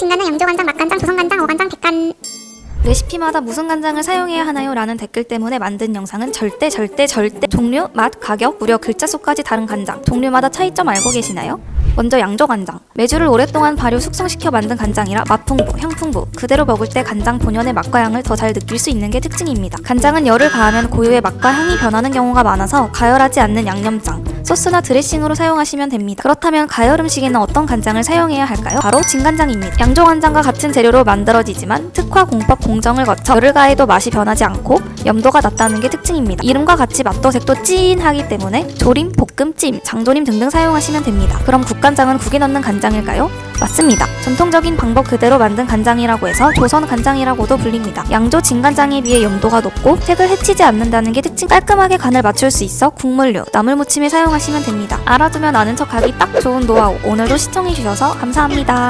진간장, 양조간장, 맛간장, 조선간장, 어간장, 백간. 레시피마다 무슨 간장을 사용해야 하나요? 라는 댓글 때문에 만든 영상은 절대 절대 절대 종류, 맛, 가격, 무려 글자 수까지 다른 간장 종류마다 차이점 알고 계시나요? 먼저 양조간장 메주를 오랫동안 발효 숙성시켜 만든 간장이라 맛 풍부, 향 풍부 그대로 먹을 때 간장 본연의 맛과 향을 더 잘 느낄 수 있는 게 특징입니다 간장은 열을 가하면 고유의 맛과 향이 변하는 경우가 많아서 가열하지 않는 양념장 소스나 드레싱으로 사용하시면 됩니다 그렇다면 가열 음식에는 어떤 간장을 사용해야 할까요? 바로 진간장입니다 양조간장과 같은 재료로 만들어지지만 특화 공법 공정을 거쳐 열을 가해도 맛이 변하지 않고 염도가 낮다는 게 특징입니다. 이름과 같이 맛도 색도 찐하기 때문에 조림, 볶음, 찜, 장조림 등등 사용하시면 됩니다. 그럼 국간장은 국에 넣는 간장일까요? 맞습니다. 전통적인 방법 그대로 만든 간장이라고 해서 조선 간장이라고도 불립니다. 양조 진간장에 비해 염도가 높고 색을 해치지 않는다는 게 특징. 깔끔하게 간을 맞출 수 있어 국물류, 나물 무침에 사용하시면 됩니다. 알아두면 아는 척하기 딱 좋은 노하우. 오늘도 시청해주셔서 감사합니다.